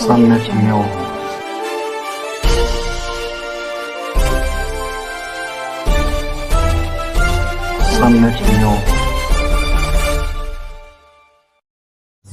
सम्यक न्यूज सम्यक न्यूज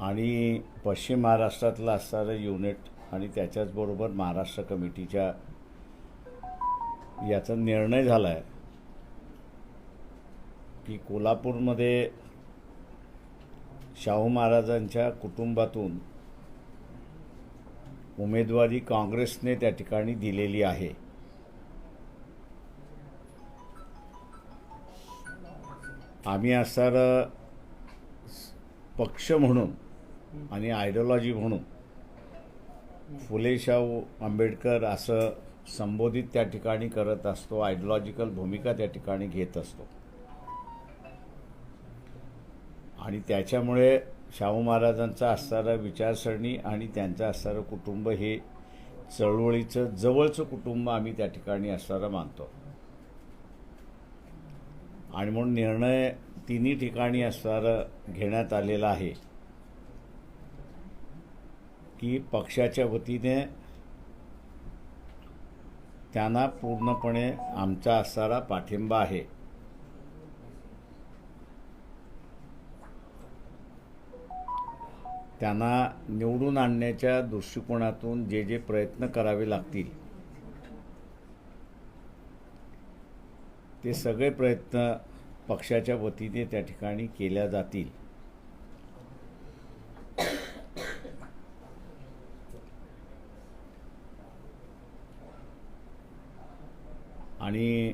आणि पश्चिम महाराष्ट्रातलं असणारं युनिट आणि त्याच्याचबरोबर महाराष्ट्र कमिटीच्या याचा निर्णय झाला आहे की कोल्हापूरमध्ये शाहू महाराजांच्या कुटुंबातून उमेदवारी काँग्रेसने त्या ठिकाणी दिलेली आहे. आम्ही असणारं पक्ष म्हणून आणि आयडिओलॉजी म्हणून. फुले शाहू आंबेडकर असं संबोधित त्या ठिकाणी करत असतो आयडिओलॉजिकल भूमिका त्या ठिकाणी घेत असतो. आणि त्याच्यामुळे शाहू महाराजांचा असणारं विचारसरणी आणि त्यांचं असणारं कुटुंब हे चळवळीचं जवळचं कुटुंब आम्ही त्या ठिकाणी असणारं मानतो. आणि म्हणून निर्णय तिन्ही ठिकाणी असणारं घेण्यात आलेला आहे. की पक्षाच्या वतीने त्यांना पूर्णपणे आमचा असणारा पाठिंबा आहे. त्यांना निवडून आणण्याच्या दृष्टिकोनातून जे जे प्रयत्न करावे लागतील ते सगळे प्रयत्न पक्षाच्या वतीने त्या ठिकाणी केल्या जातील. आणि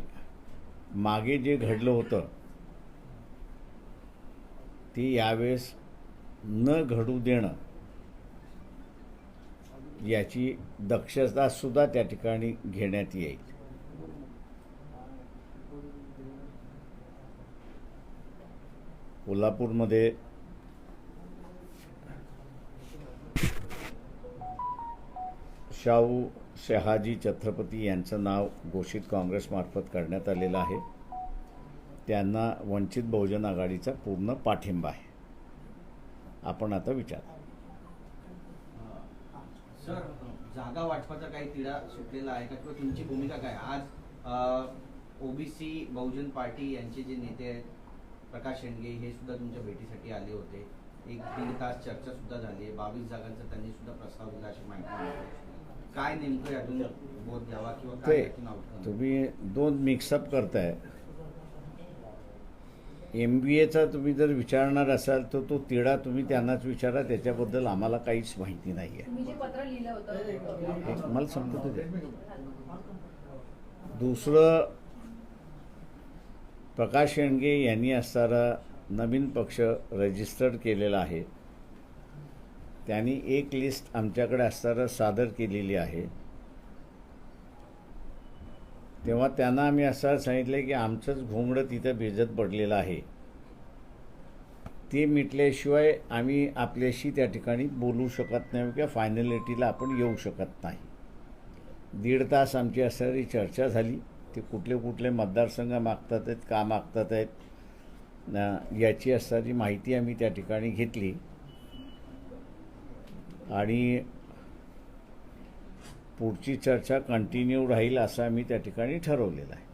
मागे जे घडलं होतं ते यावेळेस न घडू देणं याची दक्षता सुद्धा त्या ठिकाणी घेण्यात येईल. कोल्हापूरमध्ये शाहू शहाजी छत्रपती यांचं नाव घोषित काँग्रेसमार्फत करण्यात आलेलं आहे. त्यांना वंचित बहुजन आघाडीचा पूर्ण पाठिंबा आहे. आपण आता विचार. सर जागा वाटपाचा काही तिढा सुटलेला आहे का? किंवा तुमची भूमिका काय? आज ओबीसी बहुजन पार्टी यांचे जे नेते आहेत प्रकाश शेंडगे हे सुद्धा तुमच्या भेटीसाठी आले होते. एक दीड तास चर्चा सुद्धा झाली आहे. बावीस जागांचा त्यांनी सुद्धा प्रस्ताव दिला अशी माहिती काय नेमकं यातून बोध घ्यावा किंवा काय ते यातून outcome? तुम्ही दोन मिक्सअप करताय. एम बी एचा तुम्ही जर विचारणार असाल तर तो तिढा तुम्ही त्यांनाच विचारा. त्याच्याबद्दल आम्हाला काहीच माहिती नाही आहे तुम्ही जे पत्र लिहिलं होतं. हे मला समजत होते दुसरं प्रकाश शेंडगे यांनी असणारा नवीन पक्ष रजिस्टर्ड केलेला आहे. त्यांनी एक लिस्ट आमच्याकडे असताना सादर केलेली आहे. तेव्हा त्यांना आम्ही असं सांगितलं की आमचंच घोंगडं तिथं भिजत पडलेलं आहे. ते मिटल्याशिवाय आम्ही आपल्याशी त्या ठिकाणी बोलू शकत नाही किंवा फायनलिटीला आपण येऊ शकत नाही. दीड तास आमची असणारी चर्चा झाली. ते कुठले कुठले मतदारसंघ मागतात आहेत का मागतात आहेत याची असणारी माहिती आम्ही त्या ठिकाणी घेतली. आणि पुढची चर्चा कंटिन्यू राहील असं आम्ही त्या ठिकाणी ठरवलेलं आहे.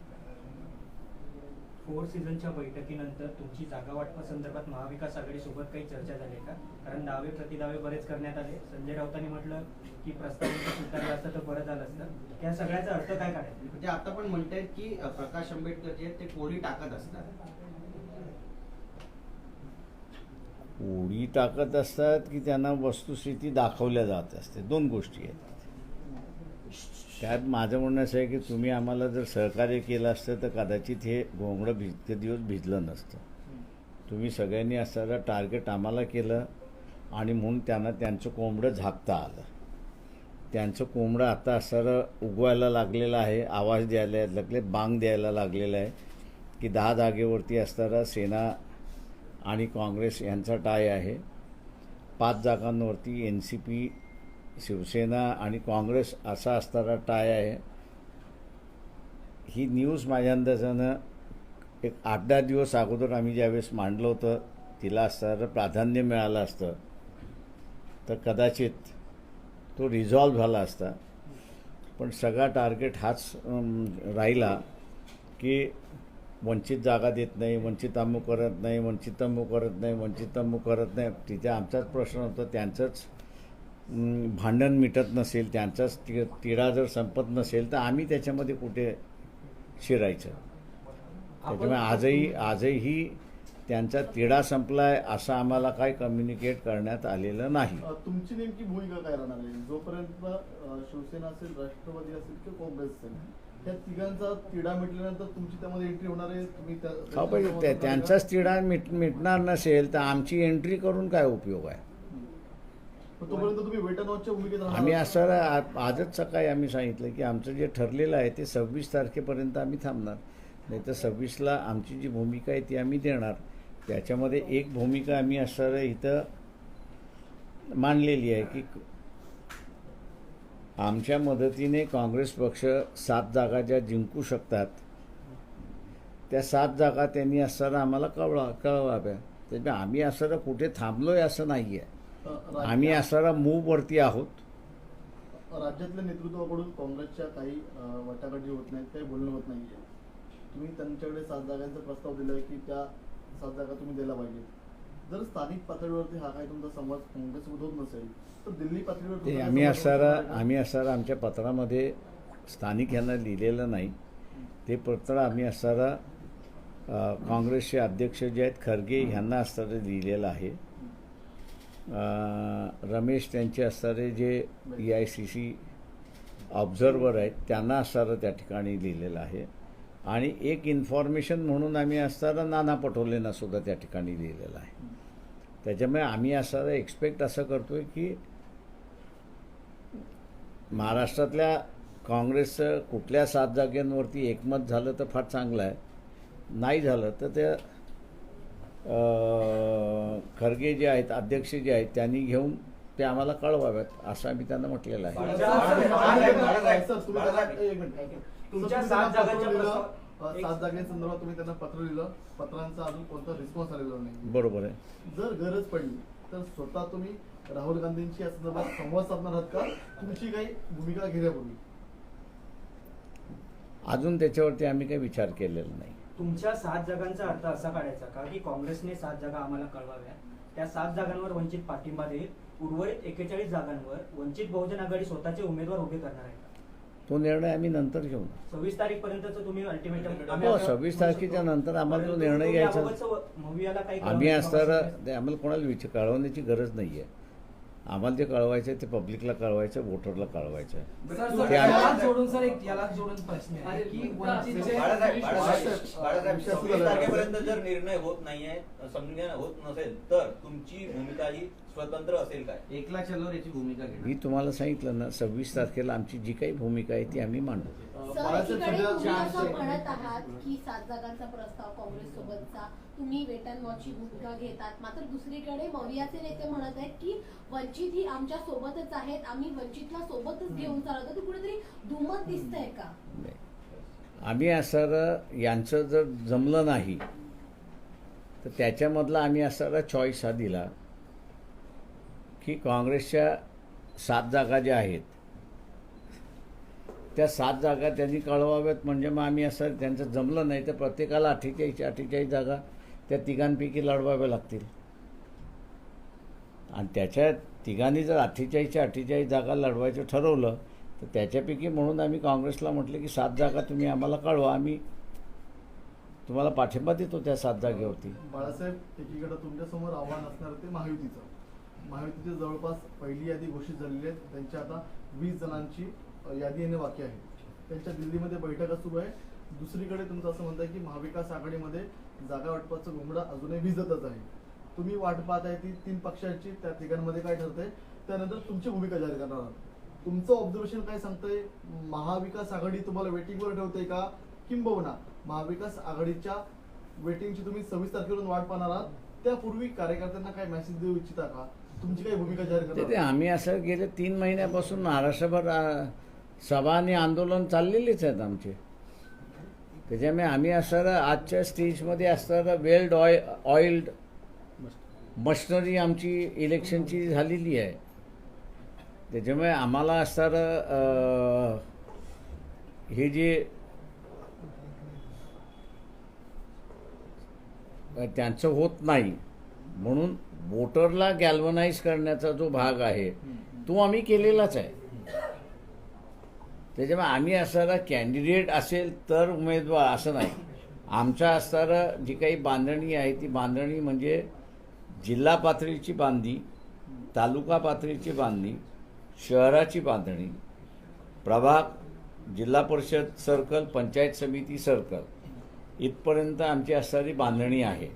फोर सीझनच्या बैठकीनंतर तुमची जागा वाटपासंदर्भात महाविकास आघाडी सोबत काही चर्चा झाली का? कारण दावे प्रतिदावे बरेच करण्यात आले. संजय राऊतांनी म्हटलं की प्रस्तावित स्वीकारलं असतं तर बरं झालं असतं. या सगळ्याचा अर्थ काय काढायचा? म्हणजे आता पण म्हणतायत की प्रकाश आंबेडकर जे आहेत ते कोळी टाकत असतात. उडी टाकत असतात की त्यांना वस्तुस्थिती दाखवल्या जात असते. दोन गोष्टी आहेत. त्यात माझं म्हणणं असं आहे की तुम्ही आम्हाला जर सहकार्य केलं असतं तर कदाचित हे घोंगडं भिजते दिवस भिजलं नसतं. तुम्ही सगळ्यांनी असणारं टार्गेट आम्हाला केलं आणि म्हणून त्यांना त्यांचं कोंबडं झाकता आलं. त्यांचं कोंबडं आता असणारं उगवायला लागलेलं आहे आवाज द्यायला लागले बांग द्यायला लागलेलं आहे की दहा जागेवरती असणारा सेना आणि काँग्रेस यांचा टाय आहे. पाच जागांवरती एन सी पी शिवसेना आणि काँग्रेस असा असणारा टाय आहे. ही न्यूज माझ्या अंदाजानं एक आठ दहा दिवस अगोदर आम्ही ज्यावेळेस मांडलं होतं तिला असणारं प्राधान्य मिळालं असतं. तर कदाचित तो रिझॉल्व झाला असता. पण सगळा टार्गेट हाच राहिला की वंचित जागा देत नाही वंचित अमुक करत नाही वंचित अमुक करत नाही वंचित अमुक करत नाही. तिथे आमचाच प्रश्न होता त्यांचंच भांडण मिटत नसेल त्यांचाच ति तिढा जर संपत नसेल तर आम्ही त्याच्यामध्ये कुठे शिरायचं? त्याच्यामुळे आजही आजही त्यांचा तिढा संपलाय असं आम्हाला काही कम्युनिकेट करण्यात आलेलं नाही. तुमची नेमकी भूमिका काय राहणार आहे? जोपर्यंत शिवसेना असेल राष्ट्रवादी असेल किंवा काँग्रेस असेल? त्या तिघांचा तिढा मिटल्यानंतर तुमची त्यामध्ये एंट्री होणार आहे तुम्ही त्या- हो पाहिजे त्यांचाच तिढा मिट मिटणार नसेल तर आमची एंट्री करून काय उपयोग आहे? पण तोपर्यंत तुम्ही वेट अँड वॉचच्या भूमिकेत राहणार आम्ही आहात. असं आ- आजच सकाळी आम्ही सांगितलं की आमचं जे ठरलेलं आहे ते सव्वीस तारखेपर्यंत आम्ही थांबणार. नाही तर सव्वीसला आमची जी भूमिका आहे ती आम्ही देणार. त्याच्यामध्ये एक भूमिका आम्ही असं इथं मांडलेली आहे की आमच्या मदतीने काँग्रेस पक्ष सात जागा ज्या जिंकू शकतात त्या सात जागा त्यांनी असताना आम्हाला कळवा कळवाव्या त्याच्यामुळे आम्ही असताना कुठे थांबलोय असं नाही आहे आम्ही असणारा मूववरती आहोत. राज्यातल्या नेतृत्वाकडून काँग्रेसच्या काही वाटाघाटी होत नाहीत काही बोलणं होत नाहीये. तुम्ही त्यांच्याकडे सात जागांचा प्रस्ताव दिलाय की त्या सात जागा तुम्ही द्यायला पाहिजे जर स्थानिक पातळीवरती हा काही तुमचा संवाद नसेल तर दिल्ली पातळीवर आम्ही असणारा? आम्ही असणारा आमच्या पत्रामध्ये स्थानिक यांना लिहिलेलं नाही. ते पत्र आम्ही असणारा काँग्रेसचे अध्यक्ष जे आहेत खरगे ह्यांना असणारे लिहिलेलं आहे. रमेश त्यांचे असणारे जे A I C C observer आहेत त्यांना असणारं त्या ठिकाणी लिहिलेलं आहे. आणि एक इन्फॉर्मेशन म्हणून आम्ही असताना नाना पटोलेंना सुद्धा त्या ठिकाणी लिहिलेलं आहे. त्याच्यामुळे आम्ही असं एक्सपेक्ट असं करतो आहे की महाराष्ट्रातल्या काँग्रेसचं कुठल्या सात जागांवरती एकमत झालं तर फार चांगलं आहे. नाही झालं तर त्या खरगे जे आहेत अध्यक्ष जे आहेत त्यांनी घेऊन ते आम्हाला कळवाव्यात असं आम्ही त्यांना म्हटलेलं आहे. सात जागांसंदर्भात तुम्ही त्यांना पत्र लिहिलं. पत्रांचा अजून कोणता रिस्पॉन्स आलेला नाही. बरोबर आहे. जर गरज पडली तर स्वतः तुम्ही राहुल गांधींची या संदर्भात संवाद साधणार आहात का? तुमची काही भूमिका घेण्यापूर्वी. अजून त्याच्यावरती आम्ही काही विचार केलेला नाही. तुमच्या सात जागांचा अर्थ असा काढायचा का की काँग्रेसने सात जागा आम्हाला कळवाव्या? त्या सात जागांवर वंचित पाठिंबा देईल. उर्वरित एकेचाळीस जागांवर वंचित बहुजन आघाडी स्वतःचे उमेदवार उभे करणार आहे तो निर्णय आम्ही नंतर घेऊ सव्वीस तारीख तुम्ही अल्टिमेटम हो सव्वीस तारखेच्या नंतर आम्हाला तो निर्णय घ्यायचा आम्ही असताना आम्हाला कोणाला विचार कळवण्याची गरज नाही आहे आम्हाला जे कळवायचं आहे. ते पब्लिकला कळवायचं वोटरला कळवायचं. तारखेपर्यंत जर निर्णय होत नाहीये समन्वय होत नसेल तर तुमची भूमिका ही स्वतंत्र असेल काय? एकला चलो याची भूमिका घेणार. मी तुम्हाला सांगितलं ना सव्वीस तारखेला आमची जी काही भूमिका आहे ती आम्ही मांडू. अ, सर बाळासाहेब एकीकडे सध्या तुम्ही असं चारशे- म्हणत आहात की सात जागांचा प्रस्ताव काँग्रेस सोबतचा तुम्ही वेट अँड वॉचची भूमिका घेतात. मात्र दुसरीकडे मवियाचे नेते म्हणत आहेत की वंचित ही आमच्या सोबतच आहेत. आम्ही वंचितला सोबतच घेऊन चालतो. ते कुठेतरी दुमत दिसतंय का? आम्ही असणारं यांचं जर जमलं नाही तर त्याच्यामधला आम्ही असणारा चॉईस हा दिला की काँग्रेसच्या सात जागा ज्या आहेत त्या सात जागा त्यांनी कळवाव्यात. म्हणजे मग आम्ही असं त्यांचं जमलं नाही तर प्रत्येकाला अठ्ठेचाळीस अठ्ठेचाळीस जागा त्या तिघांपैकी लढवाव्या लागतील. आणि त्याच्या तिघांनी जर अठ्ठेचाळीसच्या अठ्ठेचाळीस जागा लढवायचं ठरवलं तर त्याच्यापैकी म्हणून आम्ही काँग्रेसला म्हटलं की सात जागा तुम्ही आम्हाला कळवा. आम्ही तुम्हाला पाठिंबा देतो त्या सात जागेवरती बाळासाहेब एकीकडे तुमच्यासमोर आव्हान असणार ते महायुतीचं. महायुतीची जवळपास पहिली यादी घोषित झालेली आहे. त्यांच्या आता वीस जणांची यादी येणे बाकी आहे. त्यांच्या दिल्लीमध्ये बैठका सुरू आहे. दुसरीकडे तुमचं असं म्हणतं आहे की महाविकास आघाडीमध्ये जागा वाटपाचं घुमडं अजूनही भिजतच आहे. तुम्ही वाट पाहताय ती तीन पक्षांची त्या तिघांमध्ये काय ठरतंय त्यानंतर तुमची भूमिका जाहीर करणार आहात. तुमचं ऑब्झर्वेशन काय सांगतंय? महाविकास आघाडी तुम्हाला वेटिंगवर ठेवते का? किंबहुना महाविकास आघाडीच्या वेटिंगची तुम्ही सव्वीस तारखेवरून वाट पाहणार आहात. त्यापूर्वी कार्यकर्त्यांना काय मेसेज देऊ इच्छिता का? तुमची काही भूमिका जाहीर ते ते करणार आम्ही असं गेले तीन महिन्यापासून महाराष्ट्रभर सभा आणि आंदोलन चाललेलेच आहेत आमचे. त्याच्यामुळे आम्ही असणारं आजच्या स्टेजमध्ये असणारं वेल्ड ऑय ऑइल्ड मशनरी आमची इलेक्शनची झालेली आहे. त्याच्यामुळे आम्हाला असणारं हे जे त्यांचं होत नाही म्हणून वोटरला गॅल्वनाइज करण्याचा जो भाग आहे तो आम्ही केलेलाच आहे. त्याच्यामुळे आम्ही असणारा कॅन्डिडेट असेल तर उमेदवार असं नाही. आमच्या असणारा जी काही बांधणी आहे ती बांधणी म्हणजे जिल्हा पातळीची बांधणी तालुका पातळीची बांधणी शहराची बांधणी प्रभाग जिल्हा परिषद सर्कल पंचायत समिती सर्कल इथपर्यंत आमची असणारी बांधणी आहे.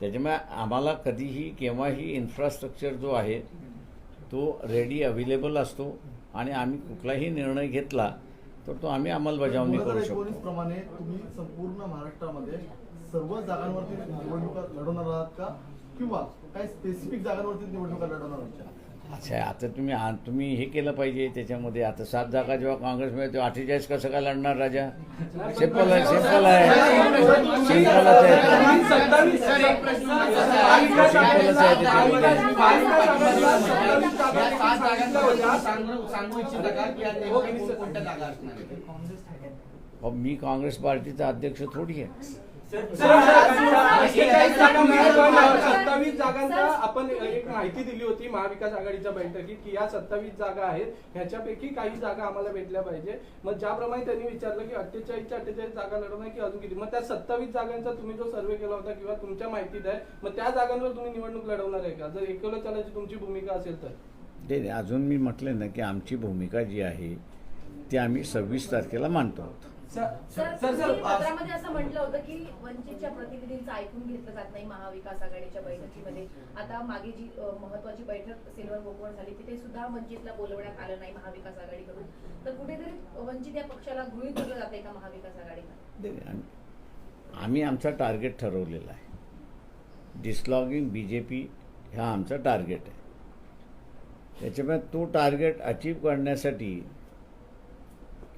त्याच्यामुळे आम्हाला कधीही केव्हाही इन्फ्रास्ट्रक्चर जो आहे तो रेडी अवेलेबल असतो. आणि आम्ही कुठलाही निर्णय घेतला तर तो आम्ही अंमलबजावणी करू शकतो प्रमाणे तुम्ही संपूर्ण महाराष्ट्रामध्ये सर्व जागांवरती निवडणुका लढवणार आहात का किंवा काही स्पेसिफिक जागांवरती निवडणुका लढवणार आहात का? अच्छा आता तुम्ही आ- तुम्ही हे केलं पाहिजे त्याच्यामध्ये आता सात जागा जेव्हा काँग्रेस तेव्हा अठ्ठेचाळीस कसं काय लढणार राजा? सिंपल आहे सिंपल आहे. सिंपलच आहे. सिंपलच आहे. त्याच्यामध्ये. अहो, मी काँग्रेस पार्टीचा अध्यक्ष थोडी आहे. सत्तावीस जागांचा आपण एक माहिती दिली होती महाविकास आघाडीच्या बैठकीत की या सत्तावीस जागा आहेत. ह्याच्यापैकी काही जागा आम्हाला भेटल्या पाहिजे. मग ज्याप्रमाणे त्यांनी विचारलं की अठ्ठेचाळीसच्या अठ्ठेचाळीस जागा लढवणार की अजून किती? मग त्या सत्तावीस जागांचा तुम्ही जो सर्वे केला होता किंवा तुमच्या माहितीत आहे मग त्या जागांवर तुम्ही निवडणूक लढवणार आहे का? जर एकवलं चालायची तुमची भूमिका असेल तर. नाही नाही, अजून मी म्हटलं ना की आमची भूमिका जी आहे ती आम्ही सव्वीस तारखेला मांडतो आहोत. सर पत्रामध्ये असं म्हटलं होतं की वंचितच्या प्रतिनिधींचं ऐकून घेतलं जात नाही महाविकास आघाडीच्या बैठकीमध्ये. आता मागे जी महत्वाची बैठक सिल्वर गोकवण झाली तिथे सुद्धा वंचितला बोलवण्यात आलं नाही महाविकास आघाडीकडून. तर कुठेतरी वंचित या पक्षाला गृहीत धरलं जाते का महाविकास आघाडीला आम्ही आमचा टार्गेट ठरवलेला आहे. डिसलॉगिंग बी जे पी हा आमचा टार्गेट आहे. त्याच्यामुळे तो टार्गेट अचीव करण्यासाठी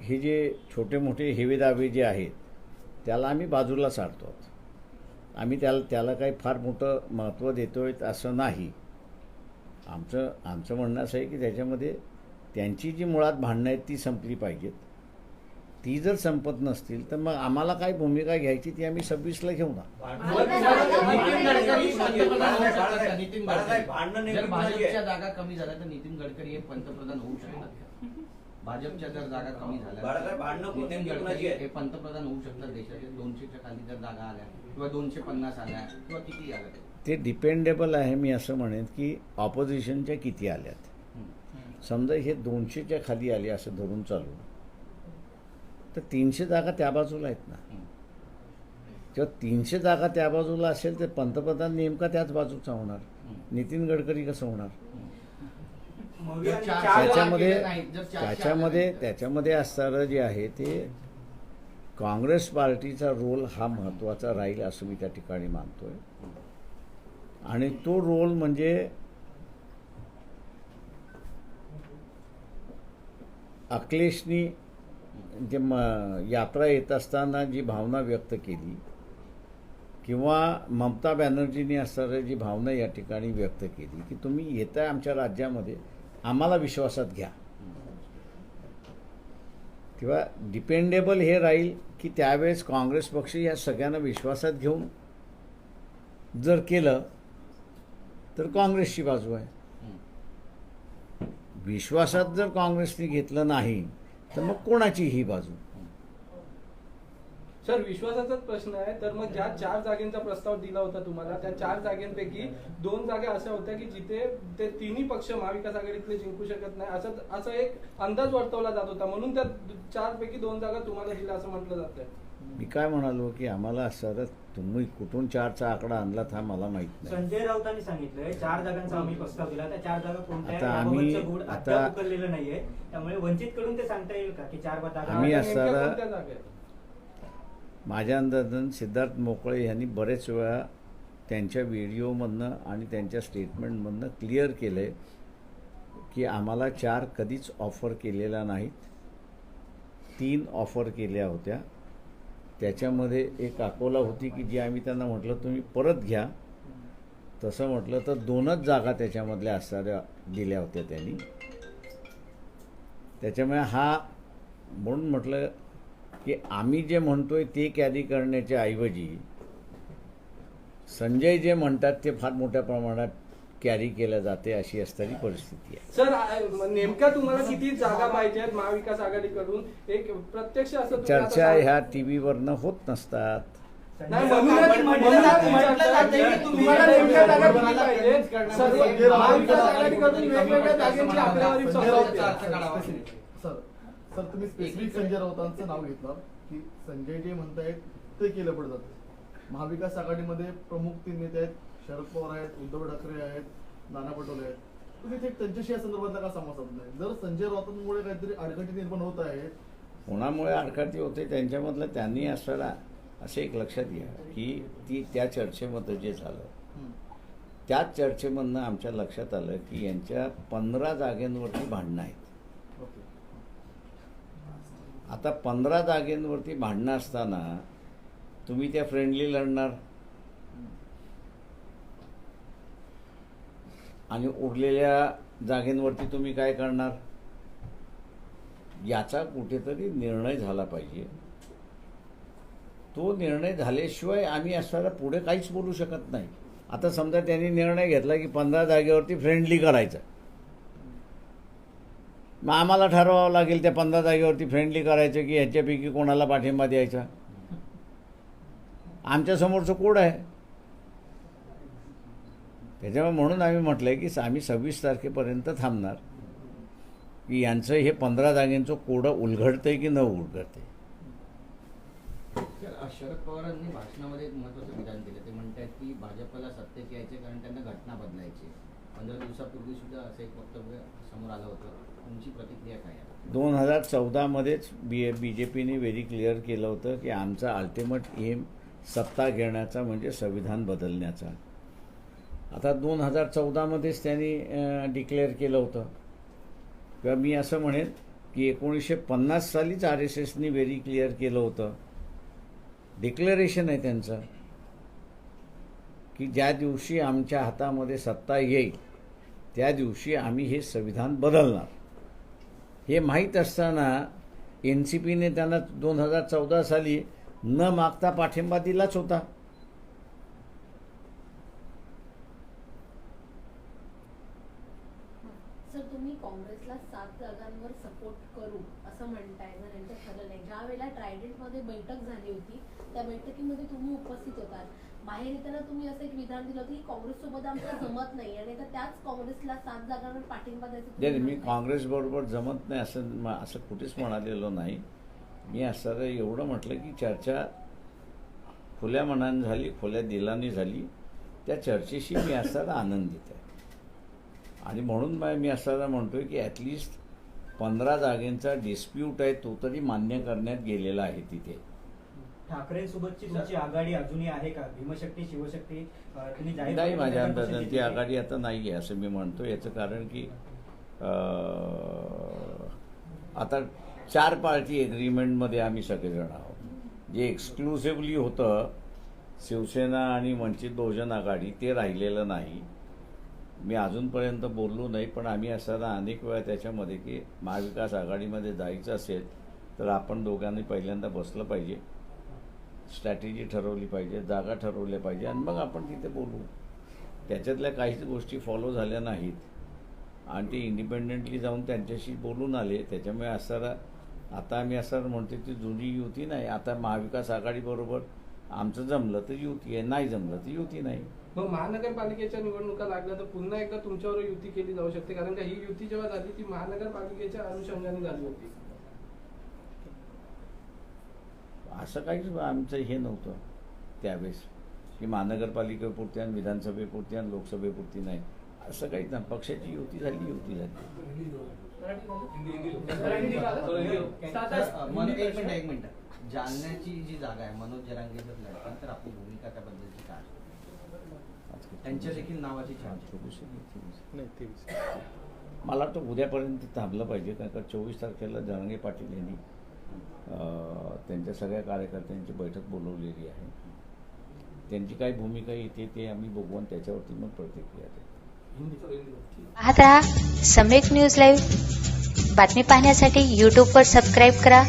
हे जे छोटे मोठे हेवेदावे जे आहेत त्याला आम्ही बाजूला सारतो. आहोत आम्ही त्याला त्याला काही फार मोठं महत्त्व देतो आहे असं नाही. आमचं आमचं म्हणणं असं आहे की त्याच्यामध्ये त्यांची जी मुळात भांडणं आहेत ती संपली पाहिजेत. ती जर संपत नसतील तर मग आम्हाला काय भूमिका घ्यायची ती आम्ही सव्वीसला घेऊ ना? नितीन गडकरी भाजपच्या जागा कमी झाल्या तर नितीन गडकरी हे पंतप्रधान होऊ शकतात. भाजपच्या जर जागा कमी झाल्या? हे पंतप्रधान होऊ शकतात देशाचे. दोनशेच्या खाली जर जागा आल्या किंवा दोनशे पन्नास आल्या किंवा किती आल्या? ते डिपेंडेबल आहे मी असं म्हणेन की ऑपोजिशनच्या किती आल्यात. समजा हे दोनशेच्या खाली आले असं धरून चालू. तर तीनशे जागा त्या बाजूला आहेत ना. जेव्हा तीनशे जागा त्या बाजूला असेल तर पंतप्रधान नेमका त्याच बाजूचा होणार. नितीन गडकरी कसं होणार? त्याच्यामध्ये त्याच्यामध्ये त्याच्यामध्ये असणारं जे आहे ते काँग्रेस पार्टीचा रोल हा महत्त्वाचा राहील असं मी त्या ठिकाणी मानतोय. आणि तो रोल म्हणजे अखिलेशनी जे म यात्रा येत असताना जी भावना व्यक्त केली किंवा ममता बॅनर्जींनी असणारी जी भावना या ठिकाणी व्यक्त केली की तुम्ही येताय आमच्या राज्यामध्ये आम्हाला विश्वासात घ्या. किंवा डिपेंडेबल हे राहील की त्यावेळेस काँग्रेस पक्ष या सगळ्यांना विश्वासात घेऊन जर केलं तर काँग्रेसची बाजू आहे. विश्वासात जर काँग्रेसने घेतलं नाही तर मग कोणाची ही बाजू. सर विश्वासाचाच प्रश्न आहे. तर मग ज्या चार जागेंचा प्रस्ताव दिला होता तुम्हाला त्या चार जागेंपैकी दोन जागा अशा होत्या की जिथे ते तिन्ही पक्ष महाविकास आघाडीतले जिंकू शकत नाही असं असं एक अंदाज वर्तवला जात होता. म्हणून त्या चार पैकी दोन जागा तुम्हाला दिल्या असं म्हटलं जात आहे. मी काय म्हणालो की आम्हाला असं तुम्ही कुठून चारचा आकडा आणला हा मला माहीत नाही. संजय राऊतांनी सांगितलंय चार जागांचा आम्ही प्रस्ताव दिला. त्या चार जागा कोणत्या आम्ही- आता- उकललेलं नाहीये. त्यामुळे वंचित कडून ते सांगता येईल का की चार जागा आम्ही असताना- कोणत्या जागा आहेत? माझ्या अंदाजानं सिद्धार्थ मोकळे यांनी बरेच वेळा त्यांच्या व्हिडिओमधनं आणि त्यांच्या स्टेटमेंटमधनं क्लिअर केलं आहे की आम्हाला चार कधीच ऑफर केलेल्या नाहीत. तीन ऑफर केल्या होत्या. त्याच्यामध्ये एक अकोला होती की जी आम्ही त्यांना म्हटलं तुम्ही परत घ्या. तसं म्हटलं तर दोनच जागा त्याच्यामधल्या असणाऱ्या दिल्या होत्या त्यांनी. त्याच्यामुळे हा म्हणून म्हटलं की आम्ही जे म्हणतोय ते कॅरी करण्याच्या ऐवजी संजय जे म्हणतात ते फार मोठ्या प्रमाणात कॅरी केलं जाते अशी असणारी परिस्थिती आहे. सर नेमक्या तुम्हाला किती जागा पाहिजेत महाविकास आघाडीकडून? एक प्रत्यक्ष असं चर्चा ह्या टी व्हीवरनं होत नसतात. नाही, म्हणूनच- म्हणूनच विचारलं की तुम्हाला नेमक्या जागा किती पाहिजेत? सर्व महाविकास आघाडीकडून वेगवेगळ्या जागेची सर तुम्ही स्पेसिफिक संजय राऊतांचं नाव घेतलं की संजय जे म्हणतायत ते केलं पडतात. महाविकास आघाडीमध्ये प्रमुख तीन नेते आहेत शरद पवार आहेत उद्धव ठाकरे आहेत नाना पटोले आहेत. तुम्ही ते त्यांच्याशी या संदर्भातला का संवाद साधलाय जर संजय राऊतांमुळे काहीतरी अडचणी निर्माण होत आहेत कोणामुळे आडकाठी होते त्यांच्यामधलं त्यांनी असलेला असं एक लक्षात घ्या की ती त्या चर्चेमध्ये जे झालं. त्याच चर्चेमधनं आमच्या लक्षात आलं की यांच्या पंधरा जागेंवरती भांडणं आहेत. आता पंधरा जागेंवरती भांडणं असताना तुम्ही त्या फ्रेंडली लढणार. आणि उरलेल्या जागेंवरती तुम्ही काय करणार? याचा कुठेतरी निर्णय झाला पाहिजे. तो निर्णय झाल्याशिवाय आम्ही असताना पुढे काहीच बोलू शकत नाही. आता समजा त्यांनी निर्णय घेतला की पंधरा जागेवरती फ्रेंडली करायचं. मग आम्हाला ठरवावं लागेल त्या पंधरा जागेवरती फ्रेंडली करायचं की ह्याच्यापैकी कोणाला पाठिंबा द्यायचा. आमच्यासमोरचं कोड आहे? त्याच्यामुळे म्हणून आम्ही म्हटलं की आम्ही सव्वीस तारखेपर्यंत थांबणार. की यांचं हे पंधरा जागेंचं कोडं उलगडतंय की न उलगडतंय शरद पवारांनी भाषणामध्ये एक महत्वाचं विधान केलं. ते म्हणतात की भाजपला सत्तेत यायचे कारण त्यांना घटना बदलायची पंधरा दिवसापूर्वी सुद्धा असं एक वक्तव्य समोर आलं होतं. तुमची प्रतिक्रिया काय आहे? दोन हजार चौदामध्येच बी बी जे पीने व्हेरी क्लिअर केलं होतं की आमचा अल्टिमेट एम सत्ता घेण्याचा म्हणजे संविधान बदलण्याचा. आता दोन हजार चौदामध्येच त्यांनी डिक्लेअर केलं होतं. किंवा मी असं म्हणेन की एकोणीसशे पन्नास सालीच आर एस एसनी व्हेरी क्लिअर केलं होतं. डिक्लेरेशन आहे त्यांचं. की ज्या दिवशी आमच्या हातामध्ये सत्ता येईल त्या दिवशी आम्ही हे संविधान बदलणार. हे माहीत असताना एन सी पीने त्यांना दोन हजार चौदा साली न मागता पाठिंबा दिलाच होता. सर तुम्ही काँग्रेसला सात जागांवर सपोर्ट करू असं म्हणताय जर यांचं खरं नाही. ज्या वेळेला ट्रायडेंट बैठक झाली होती त्या बैठकीमध्ये तुम्ही उपस्थित होतात. बाहेर येताना तुम्ही असं एक विधान दिलं होतं की काँग्रेस सोबत आमचं जमत नाही आणि आता त्याच काँग्रेसला सात जागांवर पाठिंबा द्यायचं मी म्हणताय. काँग्रेसबरोबर जमत नाही असं म- असं कुठेच म्हणालेलो नाही. मी असं एवढं म्हटलं की चर्चा खुल्या मनाने झाली खुल्या दिलाने झाली. त्या चर्चेशी मी असताना आनंदित आहे. आणि म्हणून मा- मी असताना म्हणतोय की ॲटलिस्ट पंधरा जागेंचा डिस्प्यूट आहे तो तरी मान्य करण्यात गेलेला आहे तिथे. ठाकरेंसोबतची तुमची आघाडी अजूनही आहे का? भीमशक्ती शिवशक्ती तुम्ही जाहीर नाही माझ्या अंदाजाने ती. आघाडी आता नाही आहे असं मी म्हणतो याचं कारण की आता चार पार्टी एग्रीमेंटमध्ये आम्ही सगळेजण आहोत. जे एक्सक्लुसिव्हली होतं शिवसेना आणि वंचित बहुजन आघाडी ते राहिलेलं नाही. मी अजूनपर्यंत बोललो नाही पण आम्ही असताना अनेक वेळा त्याच्यामध्ये की महाविकास आघाडीमध्ये जायचं असेल तर आपण दोघांनी पहिल्यांदा बसलं पाहिजे. स्ट्रॅटेजी ठरवली पाहिजे जागा ठरवल्या पाहिजे आणि मग आपण तिथे बोलू. त्याच्यातल्या काहीच गोष्टी फॉलो झाल्या नाहीत. आणि ते इंडिपेंडेंटली जाऊन त्यांच्याशी बोलून आले. त्याच्यामुळे असताना आता आम्ही असं म्हणतो ती जुनी युती नाही. आता महाविकास आघाडीबरोबर आमचं जमलं तर युती आहे. नाही जमलं तर युती नाही. मग महानगरपालिकेच्या निवडणुका लागल्या तर पुन्हा एकदा तुमच्यावर युती केली जाऊ शकते. कारण का ही युती जेव्हा झाली ती महानगरपालिकेच्या अनुषंगाने झाली होती. असं काहीच आमचं हे नव्हतं त्यावेळेस. की महानगरपालिकेपुरती आणि विधानसभेपुरती आणि लोकसभेपुरती नाही. असं काहीच नाही. पक्षाची युती झाली युती झाली. एक मिनिट एक मिनिट. जालन्याची जी जागा आहे मनोज जरांगे जर लढतील तर आपली भूमिका त्याबद्दलची काय? त्यांच्या देखील नावाची मला वाटतं उद्यापर्यंत थांबलं पाहिजे कारण का चोवीस तारखेला जरांगे पाटील यांनी त्यांच्या सगळ्या कार्यकर्त्यांची बैठक बोलवलेली आहे. त्यांची काय भूमिका येते ते आम्ही बघून त्याच्यावरती मग प्रतिक्रिया देऊ. पाहत राहा सम्यक न्यूज लाईव्ह बातमी पाहण्यासाठी यूट्यूबवर सबस्क्राईब करा.